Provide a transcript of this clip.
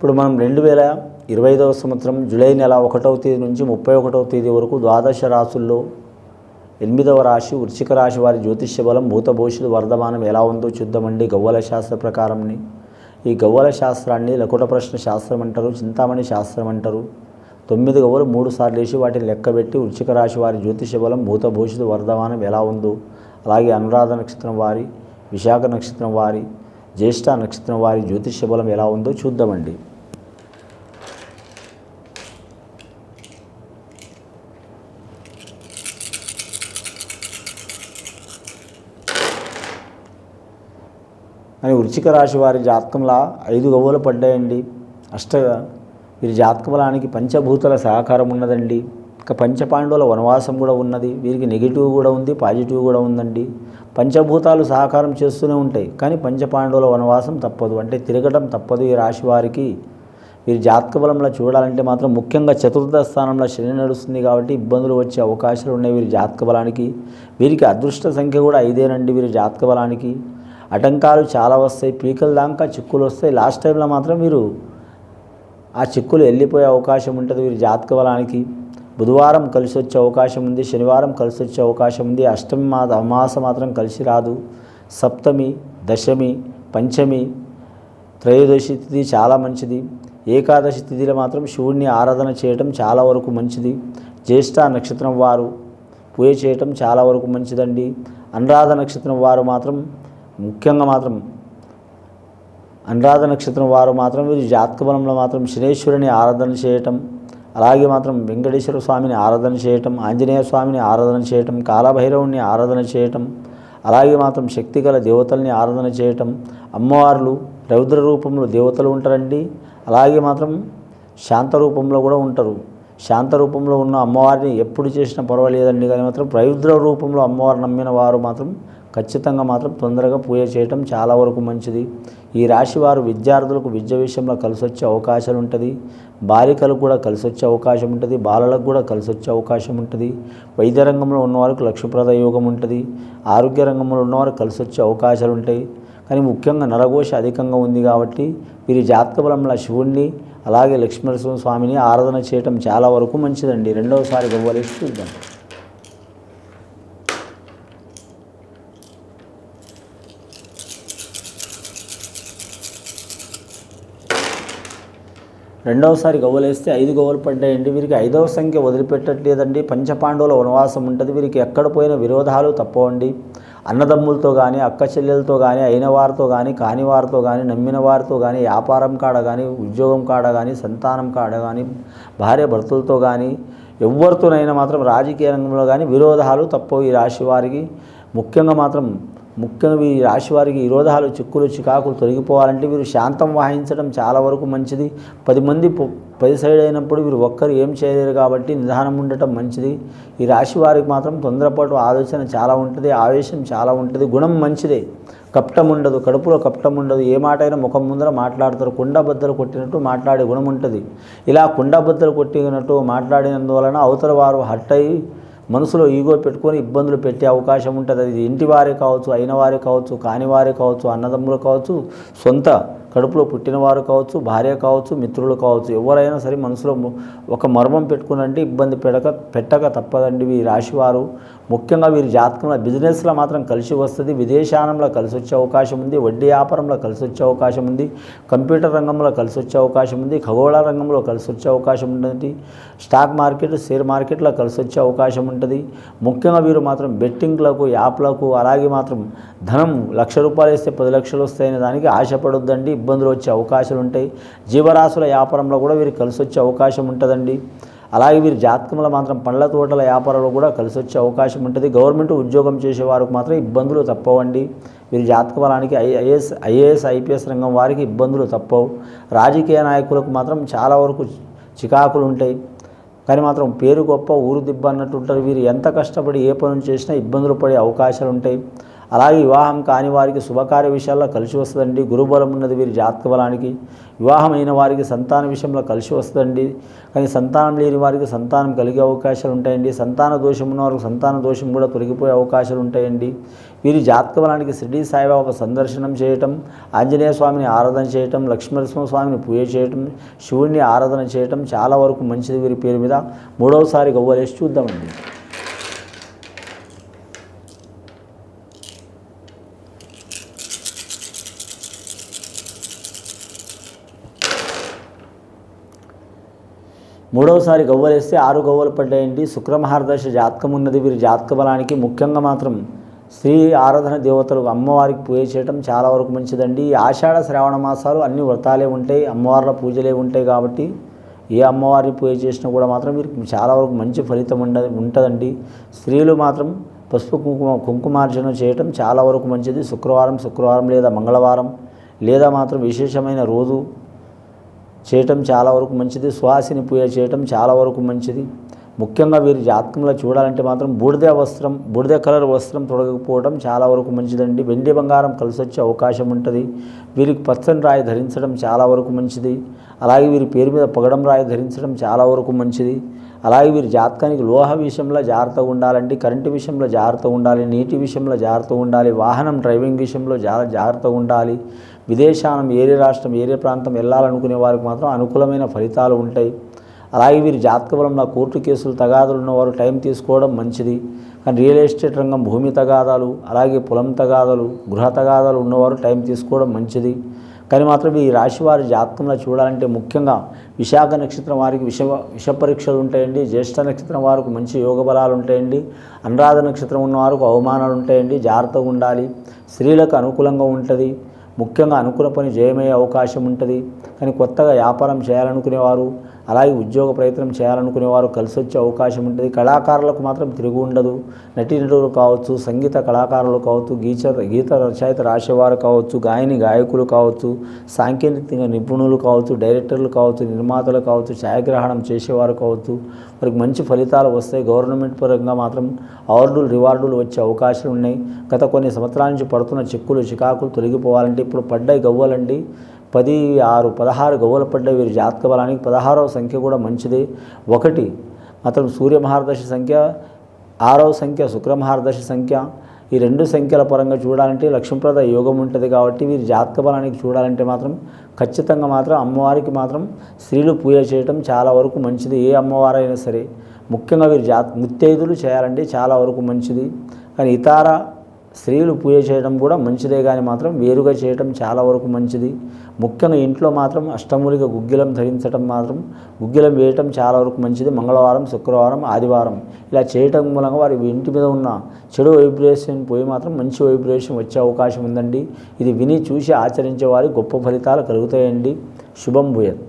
ఇప్పుడు మనం రెండు వేల ఇరవై ఐదవ సంవత్సరం జూలై నెల ఒకటవ తేదీ నుంచి ముప్పై ఒకటవ తేదీ వరకు ద్వాదశ రాసుల్లో ఎనిమిదవ రాశి వృశ్చిక రాశి వారి జ్యోతిష్య బలం భూతభవిష్యత్తు వర్ధమానం ఎలా ఉందో చూద్దామండి గవ్వల శాస్త్ర ప్రకారంని. ఈ గవ్వల శాస్త్రాన్ని లకుట ప్రశ్న శాస్త్రం అంటారు చింతామణి శాస్త్రం అంటారు. తొమ్మిది గవ్వలు మూడు సార్లు వేసి వాటిని లెక్కబెట్టి వృశ్చిక రాశి వారి జ్యోతిష్య బలం భూతభవిష్యత్తు వర్ధమానం ఎలా ఉందో అలాగే అనురాధ నక్షత్రం వారి విశాఖ నక్షత్రం వారి జ్యేష్ఠ నక్షత్రం వారి జ్యోతిష్య బలం ఎలా ఉందో చూద్దామండి వృచ్చిక రాశి వారి జాతకంలా ఐదు గవ్వలు పడ్డాయండి. అష్ట వీరి జాతకబలానికి పంచభూతల సహకారం ఉన్నదండి. ఇక పంచపాండవుల వనవాసం కూడా ఉన్నది. వీరికి నెగిటివ్ కూడా ఉంది పాజిటివ్ కూడా ఉందండి. పంచభూతాలు సహకారం చేస్తూనే ఉంటాయి కానీ పంచపాండవుల వనవాసం తప్పదు. అంటే తిరగడం తప్పదు ఈ రాశి వారికి. వీరి జాతక బలంలో చూడాలంటే మాత్రం ముఖ్యంగా చతుర్థ స్థానంలో శని నడుస్తుంది కాబట్టి ఇబ్బందులు వచ్చే అవకాశాలు ఉన్నాయి వీరి జాతక బలానికి వీరికి అదృష్ట సంఖ్య కూడా ఐదేనండి వీరి జాతక బలానికి ఆటంకాలు చాలా వస్తాయి పీకల దాకా చిక్కులు వస్తాయి. లాస్ట్ టైంలో మాత్రం మీరు ఆ చిక్కులు వెళ్ళిపోయే అవకాశం ఉంటుంది. వీరి జాతక బలానికి బుధవారం కలిసి వచ్చే అవకాశం ఉంది శనివారం కలిసి వచ్చే అవకాశం ఉంది. అష్టమి మా అమాస మాత్రం కలిసి రాదు. సప్తమి దశమి పంచమి త్రయోదశి తిథి చాలా మంచిది. ఏకాదశి తిథిలో మాత్రం శివుణ్ణి ఆరాధన చేయటం చాలా వరకు మంచిది. జ్యేష్ఠ నక్షత్రం వారు పూజ చేయటం చాలా వరకు మంచిదండి. అనురాధ నక్షత్రం వారు మాత్రం ముఖ్యంగా మాత్రం అనురాధ నక్షత్రం వారు మాత్రం వీరు జాతక బలంలో మాత్రం శనేశ్వరుని ఆరాధన చేయటం అలాగే మాత్రం వెంకటేశ్వర స్వామిని ఆరాధన చేయటం ఆంజనేయ స్వామిని ఆరాధన చేయటం కాలభైరవుని ఆరాధన చేయటం అలాగే మాత్రం శక్తిగల దేవతల్ని ఆరాధన చేయటం అమ్మవార్లు రౌద్ర రూపంలో దేవతలు ఉంటారండి అలాగే మాత్రం శాంత రూపంలో కూడా ఉంటారు. శాంత రూపంలో ఉన్న అమ్మవారిని ఎప్పుడు చేసినా పర్వాలేదండి. కానీ మాత్రం ప్రయుద్ర రూపంలో అమ్మవారు నమ్మిన వారు మాత్రం ఖచ్చితంగా మాత్రం తొందరగా పూజ చేయటం చాలా వరకు మంచిది. ఈ రాశి వారు విద్యార్థులకు విద్య విషయంలో కలిసి వచ్చే అవకాశాలు ఉంటుంది. బాలికలకు కూడా కలిసి వచ్చే అవకాశం ఉంటుంది. బాలలకు కూడా కలిసి వచ్చే అవకాశం ఉంటుంది. వైద్య రంగంలో ఉన్నవారికి లక్ష్యప్రద యోగం ఉంటుంది. ఆరోగ్య రంగంలో ఉన్నవారు కలిసి వచ్చే అవకాశాలు ఉంటాయి. కానీ ముఖ్యంగా నరఘోష అధికంగా ఉంది కాబట్టి వీరి జాతక బలంలో శివుణ్ణి అలాగే లక్ష్మీనరసింహ స్వామిని ఆరాధన చేయటం చాలా వరకు మంచిదండి. రెండవసారి గవ్వలేసి చూద్దాం. రెండవసారి గవ్వలేస్తే ఐదు గవ్వలు పడ్డాయండి. వీరికి ఐదవ సంఖ్య వదిలిపెట్టట్లేదండి. పంచపాండవుల వనవాసం ఉంటుంది. వీరికి ఎక్కడ పోయిన విరోధాలు తప్పవండి. అన్నదమ్ములతో కానీ అక్క చెల్లెలతో కానీ అయిన వారితో కానీ కాని వారితో కానీ నమ్మిన వారితో కానీ వ్యాపారం కాడ కానీ ఉద్యోగం కాడ కానీ సంతానం కాడ కానీ భార్య భర్తలతో కానీ ఎవరితోనైనా మాత్రం రాజకీయ రంగంలో కానీ విరోధాలు తప్పవు ఈ రాశి వారికి. ముఖ్యంగా మాత్రం ముఖ్యంగా ఈ రాశి వారికి విరోధాలు చిక్కులు చికాకులు తొలగిపోవాలంటే వీరు శాంతం వాహించడం చాలా వరకు మంచిది. పది మంది పది సైడ్ అయినప్పుడు వీరు ఒక్కరు ఏం చేయలేరు కాబట్టి నిదానం ఉండటం మంచిది. ఈ రాశి వారికి మాత్రం తొందరపాటు ఆలోచన చాలా ఉంటుంది ఆవేశం చాలా ఉంటుంది గుణం మంచిదే. కప్టం ఉండదు కడుపులో కప్టం ఉండదు ఏ మాట అయినా ముఖం ముందర మాట్లాడతారు కుండబద్దలు కొట్టినట్టు మాట్లాడే గుణం ఉంటుంది. ఇలా కుండబద్దలు కొట్టినట్టు మాట్లాడినందువలన అవతల వారు హర్ట్ అయ్యి మనసులో ఈగో పెట్టుకొని ఇబ్బందులు పెట్టే అవకాశం ఉంటుంది. అది ఇంటి వారే కావచ్చు అయిన వారే కావచ్చు కాని వారే కావచ్చు అన్నదమ్ములు కావచ్చు సొంత కడుపులో పుట్టినవారు కావచ్చు భార్య కావచ్చు మిత్రులు కావచ్చు ఎవరైనా సరే మనసులో ఒక మర్మం పెట్టుకునంటే ఇబ్బంది పెడక పెట్టక తప్పదండి వీరి రాశివారు. ముఖ్యంగా వీరి జాతకంలో బిజినెస్లో మాత్రం కలిసి వస్తుంది విదేశానంలో కలిసి వచ్చే అవకాశం ఉంది వడ్డీ వ్యాపారంలో కలిసి వచ్చే అవకాశం ఉంది కంప్యూటర్ రంగంలో కలిసి వచ్చే అవకాశం ఉంది ఖగోళ రంగంలో కలిసి వచ్చే అవకాశం ఉంటుంది స్టాక్ మార్కెట్ షేర్ మార్కెట్లో కలిసి వచ్చే అవకాశం ఉంటుంది. ముఖ్యంగా వీరు మాత్రం బెట్టింగ్లకు యాప్లకు అలాగే మాత్రం ధనం లక్ష రూపాయలు వేస్తే పది లక్షలు వస్తాయనే దానికి ఆశపడొద్దండి. ఇబ్బందులు వచ్చే అవకాశాలు ఉంటాయి. జీవరాశుల వ్యాపారంలో కూడా వీరికి కలిసి వచ్చే అవకాశం ఉంటుందండి. అలాగే వీరి జాతకంలో మాత్రం పండ్ల తోటల వ్యాపారంలో కూడా కలిసి వచ్చే అవకాశం ఉంటుంది. గవర్నమెంట్ ఉద్యోగం చేసే వారికి మాత్రం ఇబ్బందులు తప్పవండి. వీరి జాతక బలానికి ఐఏఎస్ ఐఏఎస్ ఐపీఎస్ రంగం వారికి ఇబ్బందులు తప్పవు. రాజకీయ నాయకులకు మాత్రం చాలా వరకు చికాకులు ఉంటాయి. కానీ మాత్రం పేరు గొప్ప ఊరు దిబ్బ అన్నట్టు ఉంటారు. వీరు ఎంత కష్టపడి ఏ పనులు చేసినా ఇబ్బందులు పడే అవకాశాలు ఉంటాయి. అలాగే వివాహం కాని వారికి శుభకార్య విషయాల్లో కలిసి వస్తుందండి. గురుబలం ఉన్నది వీరి జాతక బలానికి. వివాహమైన వారికి సంతాన విషయంలో కలిసి వస్తుందండి. కానీ సంతానం లేని వారికి సంతానం కలిగే అవకాశాలు ఉంటాయండి. సంతాన దోషం ఉన్న వారికి సంతాన దోషం కూడా తొలగిపోయే అవకాశాలు ఉంటాయండి. వీరి జాతక బలానికి షిరిడి సాయిబాబా సందర్శనం చేయటం ఆంజనేయ స్వామిని ఆరాధన చేయటం లక్ష్మీనరసింహ స్వామిని పూజ చేయటం శివుడిని ఆరాధన చేయటం చాలా వరకు మంచిది వీరి పేరు మీద. మూడవసారి గవ్వలేసి చూద్దామండి. మూడవసారి గవ్వలేస్తే ఆరు గవ్వలు పడ్డాయండి శుక్రమహారదశ జాతకం ఉన్నది. వీరి జాతక బలానికి ముఖ్యంగా మాత్రం స్త్రీ ఆరాధన దేవతలకు అమ్మవారికి పూజ చేయటం చాలా వరకు మంచిదండి. ఈ ఆషాఢ శ్రావణ మాసాలు అన్ని వ్రతాలే ఉంటాయి. అమ్మవార్ల పూజలే ఉంటాయి కాబట్టి ఏ అమ్మవారిని పూజ చేసినా కూడా మాత్రం వీరికి చాలా వరకు మంచి ఫలితం ఉండ ఉంటుందండి. స్త్రీలు మాత్రం పసుపు కుంకుమ కుంకుమార్జన చేయటం చాలా వరకు మంచిది. శుక్రవారం శుక్రవారం లేదా మంగళవారం లేదా మాత్రం విశేషమైన రోజు చేయటం చాలా వరకు మంచిది. సుహాసిని పూజ చేయటం చాలా వరకు మంచిది. ముఖ్యంగా వీరి జాతకంలో చూడాలంటే మాత్రం బూడిద వస్త్రం బూడిద కలర్ వస్త్రం తొడగకపోవడం చాలా వరకు మంచిదండి. వెండి బంగారం కలిసి వచ్చే అవకాశం ఉంటుంది. వీరికి పచ్చని రాయి ధరించడం చాలా వరకు మంచిది. అలాగే వీరి పేరు మీద పగడం రాయి ధరించడం చాలా వరకు మంచిది. అలాగే వీరి జాతకానికి లోహ విషయంలో జాగ్రత్తగా ఉండాలండి. కరెంటు విషయంలో జాగ్రత్తగా ఉండాలి. నీటి విషయంలో జాగ్రత్తగా ఉండాలి. వాహనం డ్రైవింగ్ విషయంలో జా జాగ్రత్తగా ఉండాలి. విదేశానం ఏరే రాష్ట్రం ఏరే ప్రాంతం వెళ్ళాలనుకునే వారికి మాత్రం అనుకూలమైన ఫలితాలు ఉంటాయి. అలాగే వీరి జాతక బలంలో కోర్టు కేసులు తగాదాలు ఉన్నవారు టైం తీసుకోవడం మంచిది. కానీ రియల్ ఎస్టేట్ రంగం భూమి తగాదాలు అలాగే పొలం తగాదాలు గృహ తగాదాలు ఉన్నవారు టైం తీసుకోవడం మంచిది. కానీ మాత్రం ఈ రాశి వారి జాతకంలో చూడాలంటే ముఖ్యంగా విశాఖ నక్షత్రం వారికి విష విష పరీక్షలు ఉంటాయండి జ్యేష్ఠ నక్షత్రం వారికి మంచి యోగ బలాలు ఉంటాయండి అనురాధ నక్షత్రం ఉన్న వారికి అవమానాలు ఉంటాయండి జాగ్రత్తగా ఉండాలి. స్త్రీలకు అనుకూలంగా ఉంటుంది. ముఖ్యంగా అనుకున్న పని జయమయ్యే అవకాశం ఉంటుంది. కానీ కొత్తగా వ్యాపారం చేయాలనుకునేవారు అలాగే ఉద్యోగ ప్రయత్నం చేయాలనుకునేవారు కలిసి వచ్చే అవకాశం ఉంటుంది. కళాకారులకు మాత్రం తిరుగు ఉండదు. నటీనటులు కావచ్చు సంగీత కళాకారులు కావచ్చు గీత గీత రచయిత రాసేవారు కావచ్చు గాయని గాయకులు కావచ్చు సాంకేతిక నిపుణులు కావచ్చు డైరెక్టర్లు కావచ్చు నిర్మాతలు కావచ్చు ఛాయాగ్రహణం చేసేవారు కావచ్చు. వారికి మంచి ఫలితాలు వస్తాయి. గవర్నమెంట్ పరంగా మాత్రం అవార్డులు రివార్డులు వచ్చే అవకాశాలు ఉన్నాయి. గత కొన్ని సంవత్సరాల నుంచి పడుతున్న చిక్కులు చికాకులు తొలగిపోవాలంటే ఇప్పుడు పడ్డాయి గవ్వలండి. పది ఆరు పదహారు గవ్వలు పడ్డాయి వీరి జాతక బలానికి. పదహారవ సంఖ్య కూడా మంచిది. ఒకటి మాత్రం సూర్య మహారదశ సంఖ్య ఆరవ సంఖ్య శుక్ర సంఖ్య. ఈ రెండు సంఖ్యల పరంగా చూడాలంటే లక్ష్మీప్రద యోగం ఉంటుంది కాబట్టి వీరి జాతక బలానికి చూడాలంటే మాత్రం ఖచ్చితంగా మాత్రం అమ్మవారికి మాత్రం స్త్రీలు పూజ చేయటం చాలా వరకు మంచిది. ఏ అమ్మవారైనా సరే ముఖ్యంగా వీరి జా ముత్తైదులు చేయాలంటే చాలా వరకు మంచిది. కానీ ఇతర స్త్రీలు పూజ చేయడం కూడా మంచిదే కానీ మాత్రం వేరుగా చేయడం చాలా వరకు మంచిది. ముఖ్యంగా ఇంట్లో మాత్రం అష్టమూలిక గుగ్గిలం ధరించడం మాత్రం గుగ్గిలం వేయటం చాలా వరకు మంచిది. మంగళవారం శుక్రవారం ఆదివారం ఇలా చేయటం మూలంగా వారి ఇంటి మీద ఉన్న చెడు వైబ్రేషన్ పోయి మాత్రం మంచి వైబ్రేషన్ వచ్చే అవకాశం ఉందండి. ఇది విని చూసి ఆచరించే వారి గొప్ప ఫలితాలు కలుగుతాయండి. శుభం భూయత్.